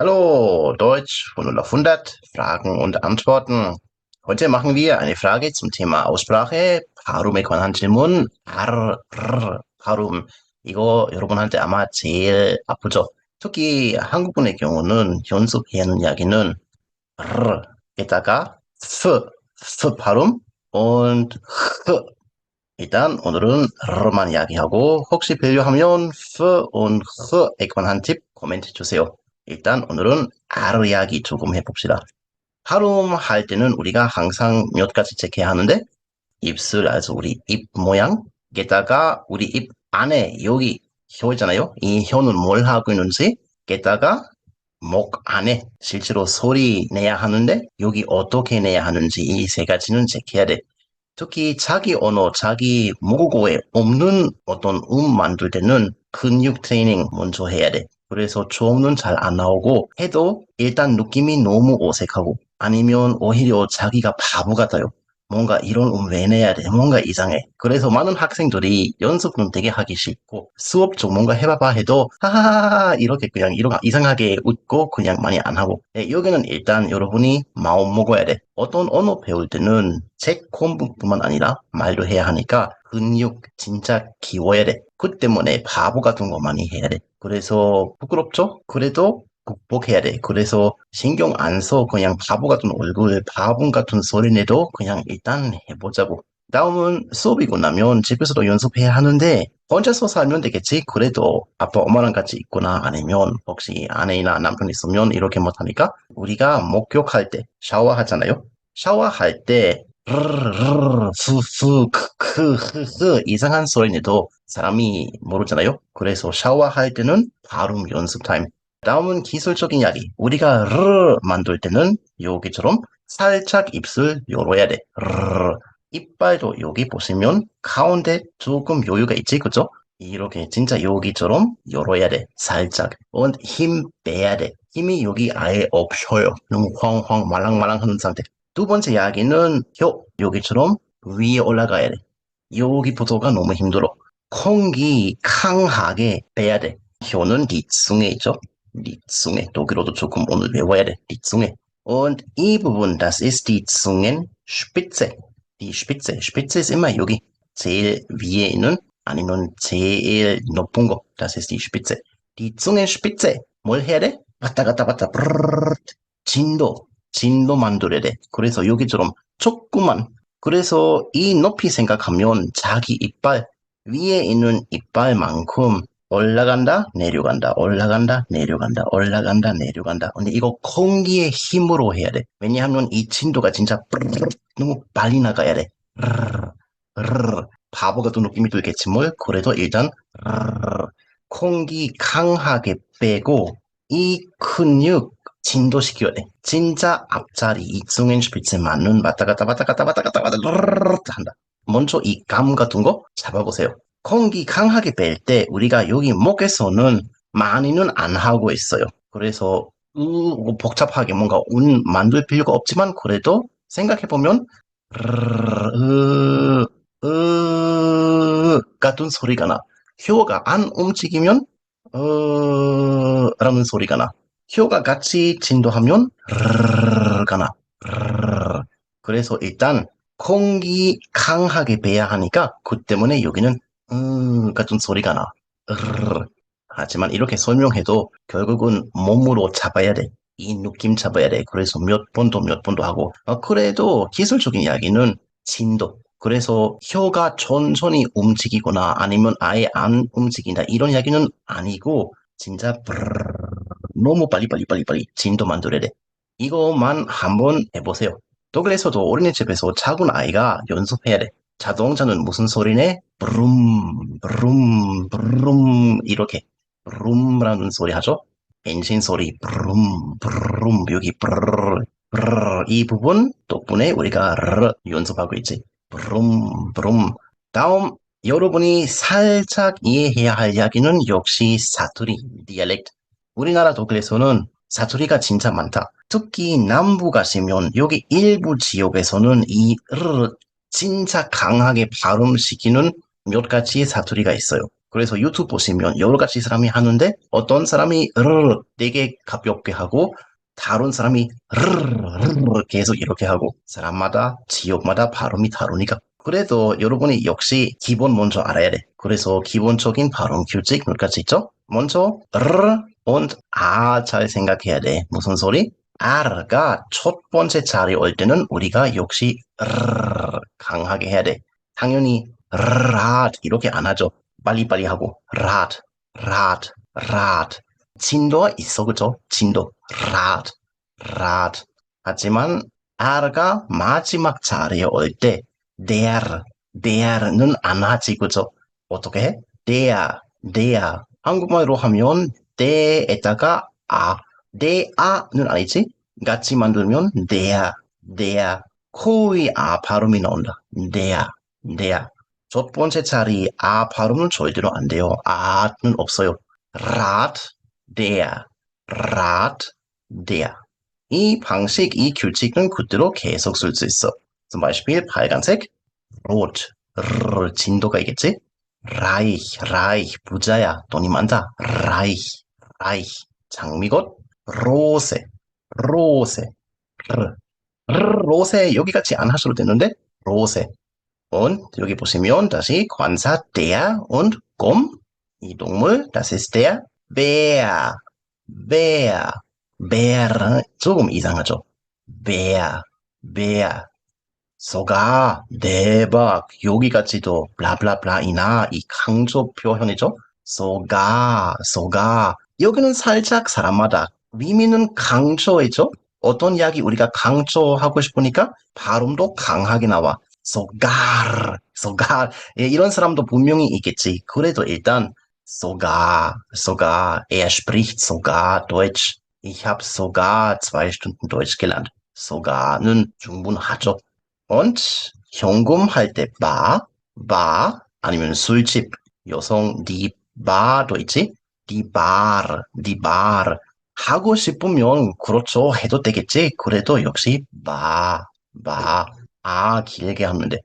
Hallo, Deutsch 100, Fragen und Antworten. Heute machen wir eine Frage zum Thema Aussprache, 발음에 관한 질문, R, R, 발음. 이거 여러분한테 아마 제일 아프죠? 특히 한국분의 경우는 연습해야 하는 이야기는 R에다가 F, F 발음, und H. 일단 오늘은 R만 이야기하고 혹시 필요하면 F und H에 관한 팁 코멘트 주세요. 일단 오늘은 R 이야기 조금 해봅시다. 발음 할 때는 우리가 항상 몇 가지 체크해야 하는데 입술, also 우리 입 모양 게다가 우리 입 안에 여기 혀 있잖아요. 이 혀는 뭘 하고 있는지 게다가 목 안에 실제로 소리 내야 하는데 여기 어떻게 내야 하는지 이 세 가지는 체크해야 돼. 특히 자기 언어, 자기 모국어에 없는 어떤 음 만들 때는 근육 트레이닝 먼저 해야 돼. 그래서 처음은 잘 안 나오고 해도 일단 느낌이 너무 어색하고 아니면 오히려 자기가 바보 같아요. 뭔가 이런 음왜 내야 돼? 뭔가 이상해. 그래서 많은 학생들이 연습은 되게 하기 싫고 수업 중 뭔가 해봐봐 해도 하하하 이렇게 그냥 이런 이상하게 웃고 그냥 많이 안 하고 네, 여기는 일단 여러분이 마음 먹어야 돼. 어떤 언어 배울 때는 책 공부뿐만 아니라 말도 해야 하니까 근육 진짜 키워야 돼. 그 때문에 바보 같은 거 많이 해야 돼. 그래서 부끄럽죠? 그래도 극복해야 돼. 그래서 신경 안 써. 그냥 바보 같은 얼굴, 바보 같은 소리 내도 그냥 일단 해보자고. 다음은 수업이고 나면 집에서도 연습해야 하는데 혼자서 살면 되겠지. 그래도 아빠 엄마랑 같이 있거나 아니면 혹시 아내나 남편 있으면 이렇게 못하니까 우리가 목욕할 때 샤워하잖아요. 샤워할 때 크크흐흐 이상한 소리 내도 사람이 모르잖아요. 그래서 샤워할 때는 발음 연습 타임. 다음은 기술적인 이야기. 우리가 르 만들 때는 여기처럼 살짝 입술 열어야 돼. 르. 이빨도 여기 보시면 가운데 조금 여유가 있지, 그죠? 이렇게 진짜 여기처럼 열어야 돼. 살짝. 힘 빼야 돼. 힘이 여기 아예 없어요. 너무 황황 말랑말랑 하는 상태. 두 번째 이야기는 혀. 여기처럼 위에 올라가야 돼. 여기부터가 너무 힘들어. 공기 강하게 빼야 돼. 혀는 뒷숭에 있죠. 뒷숭에. 독일어도 조금 오늘 배워야 돼. 뒷숭에. Und 이 부분, das ist die Zungenspitze. Die Spitze. Spitze ist immer 여기. 제일 위에 있는 아니면 제일 높은 거. Das ist die Spitze. Die Zungenspitze. 뭘 해야 돼? 왔다 갔다 왔다. 브르르 진도. 진도 만들어야 돼. 그래서 여기처럼 조그만. 그래서 이 높이 생각하면 자기 이빨 위에 있는 이빨만큼 올라간다, 내려간다, 올라간다, 내려간다, 올라간다, 내려간다. 근데 이거 공기의 힘으로 해야 돼. 왜냐하면 이 진도가 진짜 너무 빨리 나가야 돼. 바보 같은 느낌이 들겠지 뭘? 그래도 일단 공기 강하게 빼고 이 근육 진도시켜야 돼. 진짜 앞자리 이승엔 슈피츠 맞는 왔다 갔다 왔다 갔다 왔다 갔다 왔다 갔다 한다. 먼저 이 감 같은 거 잡아보세요. 공기 강하게 뺄 때 우리가 여기 목에서는 많이는 안 하고 있어요. 그래서 으, 복잡하게 뭔가 운 만들 필요가 없지만 그래도 생각해보면 으, 으, 같은 소리가 나. 혀가 안 움직이면 어, 라는 소리가 나. 혀가 같이 진도하면 가 나. 그래서 일단 공기 강하게 빼야 하니까 그 때문에 여기는 음 같은 소리가 나. 하지만 이렇게 설명해도 결국은 몸으로 잡아야 돼. 이 느낌 잡아야 돼. 그래서 몇 번도 몇 번도 하고. 어, 그래도 기술적인 이야기는 진도. 그래서 혀가 천천히 움직이거나 아니면 아예 안 움직인다. 이런 이야기는 아니고 진짜 너무 빨리 빨리 빨리 빨리 진도 만들어야 돼. 이거만 한번 해보세요. 독일에서도 어린이집에서 작은 아이가 연습해야 돼. 자동차는 무슨 소리네? 브룸, 브룸, 브룸 이렇게 브룸라는 소리 하죠? 엔진 소리 브룸, 브룸 여기 브르르 브르르 이 부분 덕분에 우리가 르 연습하고 있지. 브룸, 브룸. 다음 여러분이 살짝 이해해야 할 이야기는 역시 사투리, 디알렉트. 우리나라 독일에서는 사투리가 진짜 많다. 특히 남부 가시면 여기 일부 지역에서는 이 르르 진짜 강하게 발음시키는 몇 가지의 사투리가 있어요. 그래서 유튜브 보시면 여러 가지 사람이 하는데 어떤 사람이 르르 되게 가볍게 하고 다른 사람이 르르 계속 이렇게 하고 사람마다 지역마다 발음이 다르니까 그래도 여러분이 역시 기본 먼저 알아야 돼. 그래서 기본적인 발음 규칙 몇 가지 있죠? 먼저 르 und 아잘 생각해야 돼. 무슨 소리? R가 첫 번째 자리 올 때는 우리가 역시 르 강하게 해야 돼. 당연히 rat 이렇게 안 하죠. 빨리빨리 하고 rat, rat, rat. 진도가 있어 그죠? 진도 rat, rat. 하지만 R가 마지막 자리에 올 때 der, der는 안 하지 그죠? 어떻게 해? der, der. 한국말로 하면 대에다가 아, 대아는 아니지? 같이 만들면 der, der. 코의 아 발음이 나온다. der, der. 첫 번째 자리 아 발음은 절대로 안 돼요. 아는 없어요. rat, der, rat. 이 방식, 이 규칙은 그대로 계속 쓸 수 있어. zum Beispiel 빨간색, rot, 르, 진도가 있겠지? reich, reich, 부자야, 돈이 많다. reich, reich. 장미꽃, rose, rose, 르, 르, rose 여기 같이 안 하셔도 되는데 rose. Und 여기 보시면 다시 관사 der und 곰, 이 동물, das ist der Bär, Bär, Bär, 조금 이상하죠? Bär, Bär. 소가 대박 여기까지도 블라블라블라이나 이 강조 표현이죠. 소가 소가 여기는 살짝 사람마다 의미는 강조이죠. 어떤 이야기 우리가 강조하고 싶으니까 발음도 강하게 나와. 소갈 소갈 이런 사람도 분명히 있겠지. 그래도 일단 sogar sogar er spricht sogar Deutsch. Ich habe sogar zwei Stunden Deutsch gelernt. sogar는 충분하죠. und 현금 할때 바, 바 아니면 술집 여성 디 바도 있지? 디 바르, 디 바르 하고 싶으면 그렇죠 해도 되겠지. 그래도 역시 바, 바, 아 길게 하면 돼.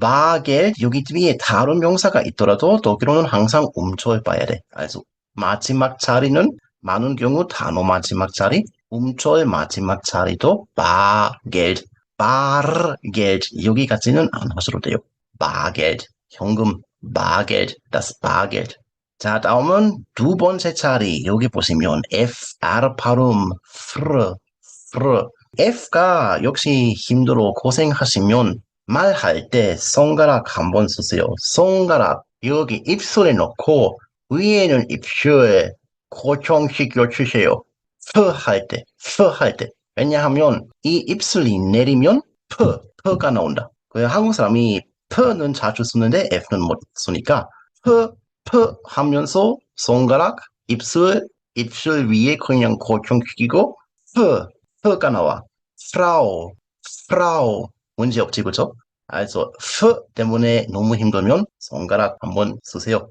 바겔 여기 뒤에 다른 명사가 있더라도 독일어는 항상 움초에 봐야 돼. 그래서 마지막 자리는 많은 경우 단어 마지막 자리, 움초의 마지막 자리도 바겔 Bargeld. 여기까지는 안 하셔도 돼요. Bargeld. 현금. Bargeld. Das Bargeld. 자, 다음은 두 번째 자리. 여기 보시면 FR 발음. fr, fr. F가 역시 힘들어 고생하시면 말할 때 손가락 한번 쓰세요. 손가락 여기 입술에 넣고 위에는 입술 고정시켜 주세요. f 할 때, f 할 때. 왜냐하면 이 입술이 내리면 프, 프가 나온다. 그 한국 사람이 프는 자주 쓰는데 F는 못 쓰니까 프, 프 하면서 손가락, 입술, 입술 위에 그냥 고정시키고 프, 프가 나와. 프라우, 프라우 문제 없지 그죠? 그래서 프 때문에 너무 힘들면 손가락 한번 쓰세요.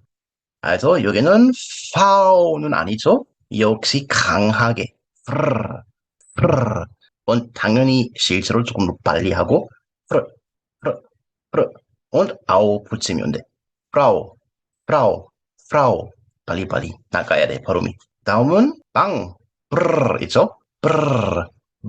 그래서 여기는 파우는 아니죠? 역시 강하게 프르 프르. und 당연히 실제로 조금 더 빨리 하고 프르 프르 프르 und 아우 붙이면 돼. 프라우 프라우 프라우 빨리빨리 나가야 돼 발음이. 다음은 빵 브르 있죠? 브르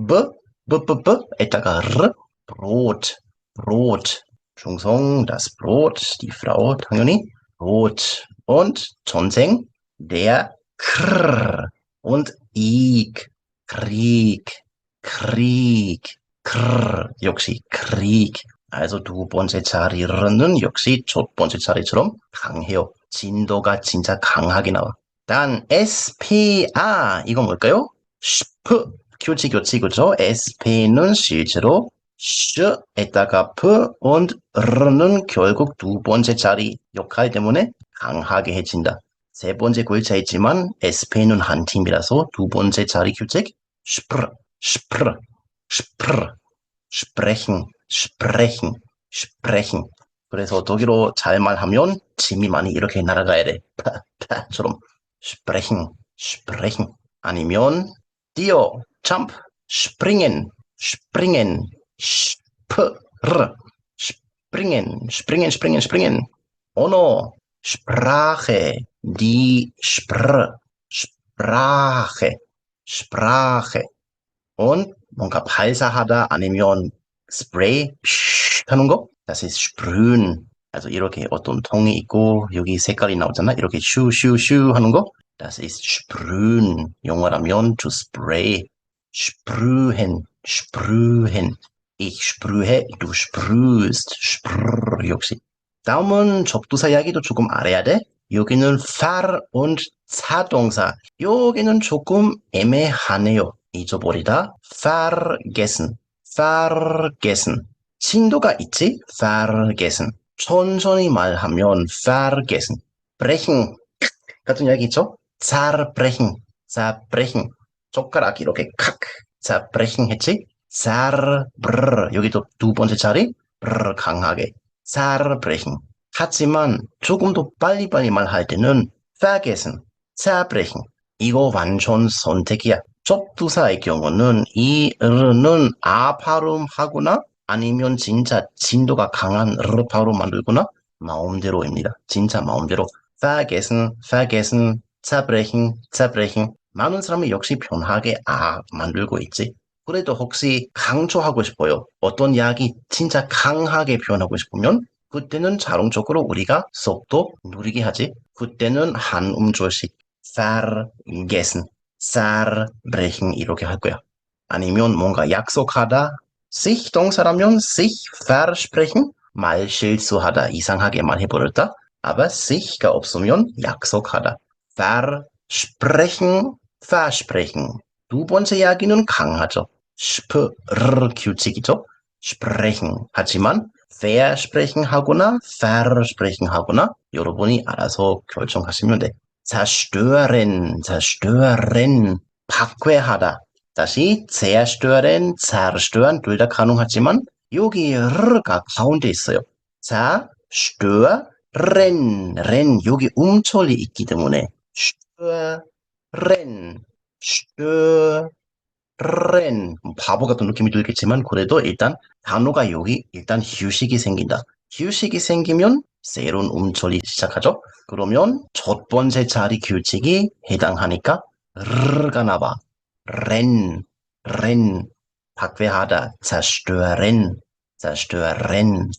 브 브브브 에다가 르 Brot Brot 중성 das Brot die Frau 당연히 Brot und 전생 der Krr und ich Krieg, Krieg, Krr, 역 also 두 번째 자리는 역시 첫 번째 자리처럼 강해요. 진도가 진짜 강하게 나와. 단 SPR 이건 뭘까요? 슈프 교치 교치 그죠? SP는 실제로 슈에다가 프 und r는 결국 두 번째 자리 역할 때문에 강하게 해진다. 세 번째 글자이지만 SP는 한 팀이라서 두 번째 자리 규칙 spr, spr, spr, sprechen, sprechen, sprechen. 그래서 독일어 잘 말하면 짐이 많이 이렇게 날아가야 돼. 파, 파처럼 sprechen, sprechen. 아니면 뛰어, jump, springen, springen, spr, springen, springen, springen, springen. 언어, Sprache, die Spr, Sprache, Sprache. Und 뭔가 발사하다 아니면 스프레이 쉿 하는 거, ist sprühen. also 이렇게 어떤 통이 있고 여기 색깔이 나오잖아. 이렇게 슈슈슈 하는 거, das ist sprühen. 영어라면 to spray, sprühen, sprühen. Ich sprühe, du sprühst, sprr 역시. 다음은 접두사 이야기도 조금 알아야 돼. 여기는 fahr und 자동사. 여기는 조금 애매하네요. 잊어버리다. vergessen, vergessen. 진도가 있지? vergessen. 천천히 말하면 vergessen. brechen 같은 이야기 있죠? zerbrechen, zerbrechen. 젓가락 이렇게 칵 zerbrechen 했지? zerbr 여기도 두 번째 자리 브르 강하게 zerbrechen. 하지만 조금 더 빨리빨리 말할 때는 vergessen, zerbrechen. 이거 완전 선택이야. 접두사의 경우는 이 르는 아 발음하거나 아니면 진짜 진도가 강한 르 발음 만들거나 마음대로입니다. 진짜 마음대로. vergessen, vergessen, zerbrechen, zerbrechen. 많은 사람이 역시 편하게 아 만들고 있지. 그래도 혹시 강조하고 싶어요. 어떤 이야기 진짜 강하게 표현하고 싶으면 그때는 자동적으로 우리가 속도 누리게 하지. 그때는 한 음절씩 vergessen, zerbrechen 이렇게 할 거야. 아니면 뭔가 약속하다, sich 동사라면 sich versprechen, 말 실수하다, 이상하게 말해버렸다. aber sich가 없으면 약속하다. versprechen, versprechen. 두 번째 이야기는 강하죠. 스프르 규칙이죠. sprechen. 하지만 versprechen 하거나 versprechen 하거나 여러분이 알아서 결정하시면 돼. Zerstören, zerstören. 파괴하다. 다시 zerstören, zerstören 둘 다 가능하지만 여기 르가 가운데 있어요. zerstören, ren 여기 음절이 있기 때문에 stören, stören 바보 같은 느낌이 들겠지만 그래도 일단 단어가 여기 일단 휴식이 생긴다. 휴식이 생기면 새로운 음절이 시작하죠. 그러면 첫 번째 자리 규칙이 해당하니까 르가 나와. ren, ren, 파괴하다, zerstören, zerstören.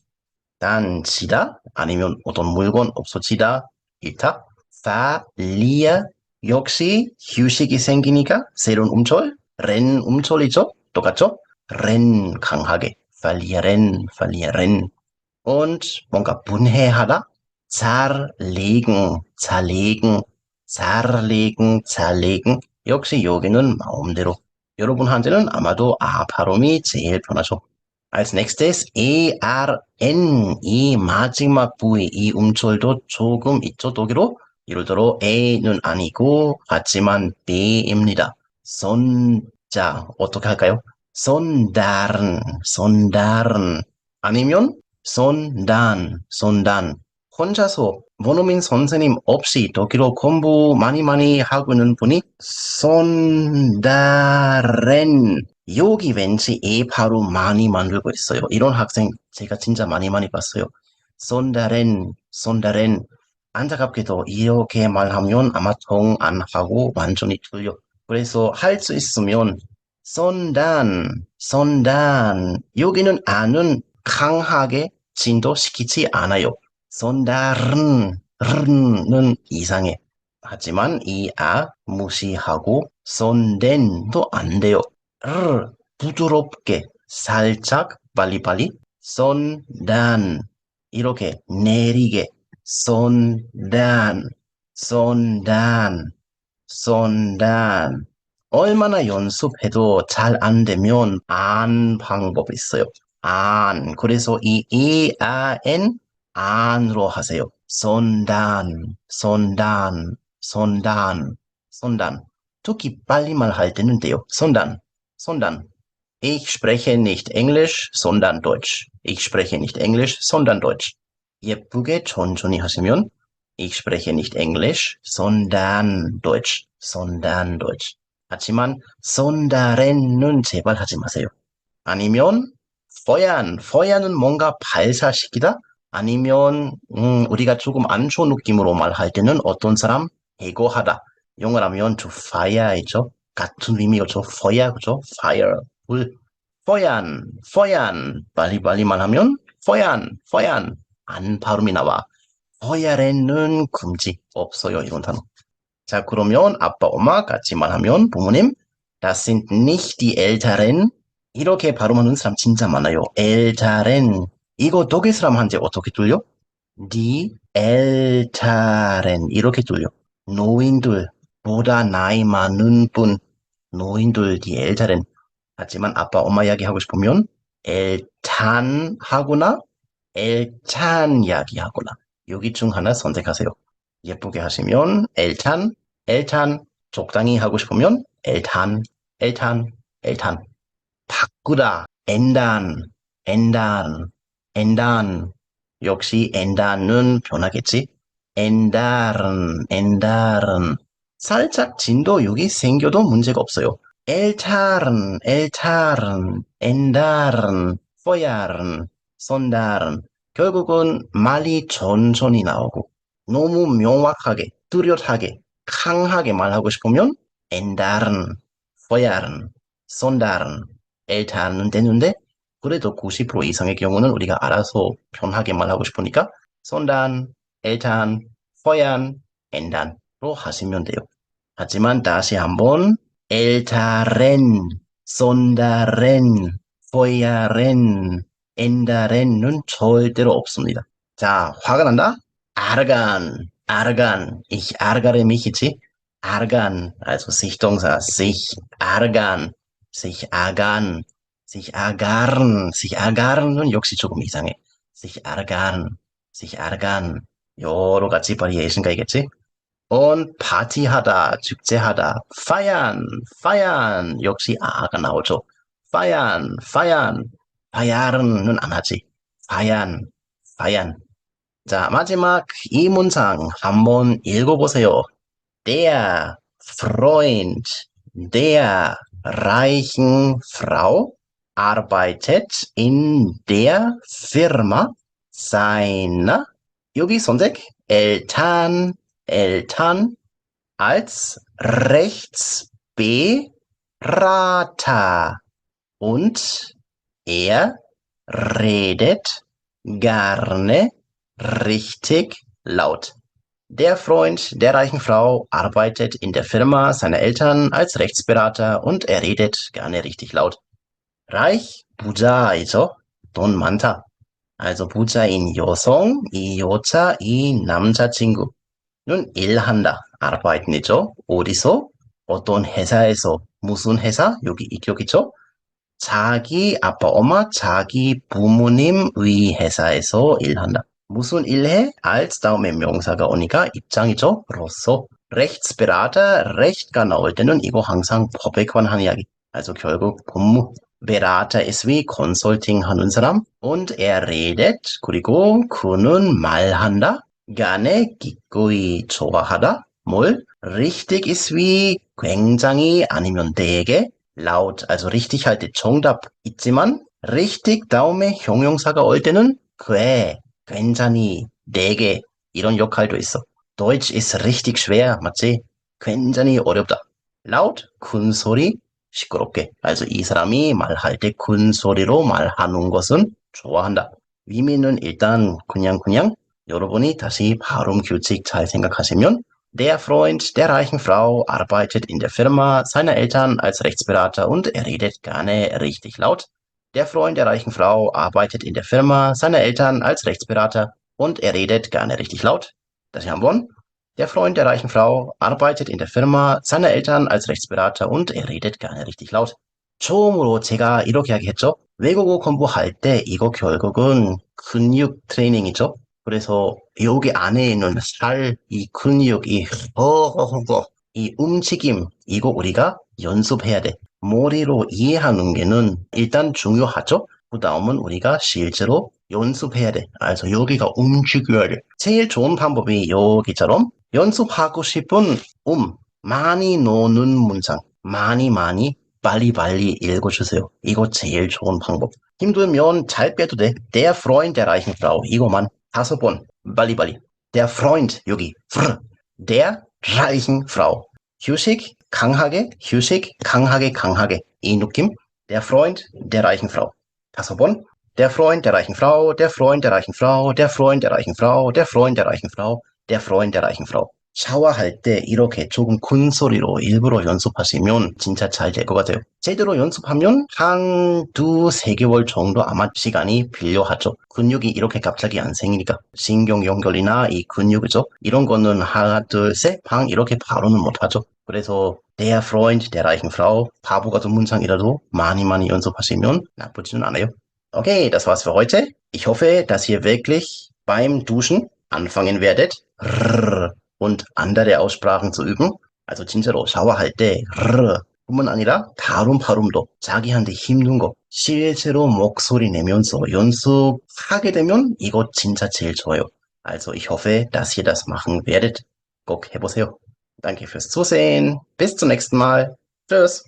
단 지다 아니면 어떤 물건 없어지다, 이타, verlier 역시 휴식이 생기니까 새로운 음절, ren 음절이죠. 똑같죠? ren 강하게, verlieren. Und 뭔가 분해하다, zerlegen, zerlegen, zerlegen, zerlegen. 역시 여기는 마음대로. 여러분한테는 아마도 아 발음이 제일 편하죠. Als nächstes ERN 이 마지막 부위 이 음절도 조금 있죠 독일어 예를 들어 A는 아니고 하지만 B입니다. 손자 어떻게 할까요? sondern, sondern 아니면 손단, 손단 혼자서 원어민 선생님 없이 독일어 공부 많이 많이 하고 있는 분이 손다렌 여기 왠지 에 바로 많이 만들고 있어요. 이런 학생 제가 진짜 많이 많이 봤어요. 손다렌, 손다렌 안타깝게도 이렇게 말하면 아마 통안 하고 완전히 틀려. 그래서 할 수 있으면 손단, 손단 여기는 안은 강하게 진도시키지 않아요. sondern, 는 이상해. 하지만 이 아 무시하고 sondен도 안 돼요. 르 부드럽게 살짝 빨리빨리 sondern 이렇게 내리게 sondern, sondern, sondern 얼마나 연습해도 잘 안 되면 안 방법 있어요. 안. 그래서 이 E, A, N 안으로 하세요. sondern, sondern, sondern, sondern. 특히 빨리 말할 때는 돼요. sondern, sondern. Ich spreche nicht Englisch, sondern Deutsch. Ich spreche nicht Englisch, sondern Deutsch. 예쁘게 천천히 하시면 Ich spreche nicht Englisch, sondern Deutsch. sondern Deutsch. 하지만 sonderen은 제발 하지 마세요. 아니면 feuern, feuern은 뭔가 발사시키다, 아니면 음, 우리가 조금 안 좋은 느낌으로 말할 때는 어떤 사람 해고하다. 영어로 하면 to fire이죠. 같은 의미가 죠 fire 그죠? fire 불 feuern feuern 빨리빨리 말하면 feuern feuern 안 발음이 나와. feuer에는 금지 없어요 이런 단어. 자 그러면 아빠 엄마 같이 말하면 부모님 das sind nicht die Älteren 이렇게 발음하는 사람 진짜 많아요. Älteren 이거 독일 사람한테 어떻게 들려? Die Älteren 이렇게 들려. 노인들 보다 나이 많은 분 노인들 die Älteren 하지만 아빠 엄마 이야기 하고 싶으면 엘탄 하거나 엘찬 이야기 하거나 여기 중 하나 선택하세요. 예쁘게 하시면 엘탄, 엘탄 적당히 하고 싶으면 엘탄, 엘탄, 엘탄 바꾸다 엔단, 엔단, 엔단. 역시 엔단은 변하겠지? 엔다른, 엔다른. 살짝 진도 여기 생겨도 문제가 없어요. 엘타른, 엘타른, 엔다른, 포야른, 손다른. 결국은 말이 천천히 나오고 너무 명확하게, 뚜렷하게, 강하게 말하고 싶으면 엔다른, 손다른, 엘타는 되는데 그래도 90% 이상의 경우는 우리가 알아서 편하게 말하고 싶으니까 손단, 엘탄, 포얀, 엔단로 하시면 돼요. 하지만 다시 한번 엘타렌, 손다렌, 포야렌, 엔다렌은 절대로 없습니다. 자, 화가 난다? 아르간, 아르간, ich ärgere mich이지? ärgern, also Sicht동사, sich ärgern, sich ärgern, sich ärgern, sich ärgern은 역시 조금 이상해. sich ärgern, sich ärgern, 여러 가지 바리에이션가 있겠지? und 파티하다, 축제하다, feiern, feiern, 역시 아가 나오죠. feiern, feiern, feieren은 안 하지. feiern, feiern. 자, 마지막 이 문장 한번 읽어보세요. Der Freund der reichen Frau arbeitet in der Firma seiner Yogi Sondek Eltern, Eltern als Rechtsberater und er redet gerne richtig laut. Der Freund der reichen Frau arbeitet in der Firma seiner Eltern als Rechtsberater und er redet gerne richtig laut. Reich, 부자이죠. 돈 많다. Also 부자인 여성, 이 여자, 이 남자친구는 일한다. arbeiten이죠. 어디서? 어떤 회사에서. 무슨 회사? 여기 이격이죠. 자기 아빠, 엄마, 자기 부모님의 회사에서 일한다. 무슨 일 해? als 다음에 명사가 오니까 입장이죠. 로서. Rechtsberater, recht가 나올 때는 이거 항상 법에 관한 이야기. Also 결국 법무. Berater ist wie Consulting 하는 사람. Und er redet. 그리고 그는 말한다. gerne 기꺼이 좋아하다. 뭘? richtig ist wie 굉장히 아니면 되게. laut, also richtig 할때 정답 있지만 richtig 다음에 형용사가 올 때는 꽤, 굉장히, 되게 이런 역할도 있어. Deutsch ist richtig schwer, 맞지? 굉장히 어렵다. laut, 큰 소리, 시끄럽게. also 이 사람이 말할 때 큰 소리로 말하는 것은 좋아한다. 의미는 일단 그냥 그냥 여러분이 다시 발음 규칙 잘 생각하시면 Der Freund der reichen Frau arbeitet in der Firma seiner Eltern als Rechtsberater und er redet gerne richtig laut. Der Freund der reichen Frau arbeitet in der Firma seiner Eltern als Rechtsberater und er redet gerne richtig laut. Das ist 한번. Der Freund der reichen Frau arbeitet in der Firma seiner Eltern als Rechtsberater und er redet gerne richtig laut. 처음으로 제가 이렇게 이야기했죠. 외국어 공부할 때 이거 결국은 근육 트레이닝이죠. 그래서 여기 안에 있는 살, 이 근육, 이 허허허, 이 움직임 이거 우리가 연습해야 돼. 머리로 이해하는 게는 일단 중요하죠. 그 다음은 우리가 실제로 연습해야 돼. 그래서 여기가 움직여야 돼. 제일 좋은 방법이 여기처럼 연습하고 싶은 음 많이 넣는 문장 많이 많이 빨리 빨리 읽어주세요. 이거 제일 좋은 방법. 힘들면 잘 빼도 돼. Der Freund der reichen Frau 이거만 다섯 번. 빨리 빨리. Der Freund, 여기. Der reichen Frau. 휴식, 강하게, 휴식, 강하게, 강하게. 이 느낌. Der Freund der reichen Frau. 다섯 번. Der Freund der reichen Frau, der Freund der reichen Frau, der Freund der reichen Frau, der Freund der reichen Frau, der Freund der reichen Frau. 샤워할 때 이렇게 조금 큰 소리로 일부러 연습하시면 진짜 잘 될 것 같아요. 제대로 연습하면 한 두, 세 개월 정도 아마 시간이 필요하죠. 근육이 이렇게 갑자기 안 생기니까. 신경 연결이나 이 근육이죠. 이런 거는 하나, 둘, 셋, 방 이렇게 바로는 못하죠. 그래서 der Freund der reichen Frau 바보 같은 문장이라도 많이 많이 연습하시면 나쁘지는 않아요. Okay, das war's für heute. Ich hoffe, dass ihr wirklich beim Duschen anfangen werdet. und andere Aussprachen zu üben. Also 진짜로 샤워할 때 르 뿐만 아니라 다른 발음도 자기한테 힘든 거 실제로 목소리 내면서 연습하게 되면 이거 진짜 제일 좋아요. Also ich hoffe, dass ihr das machen werdet. 꼭 해보세요. Danke fürs Zusehen. Bis zum nächsten Mal. Tschüss.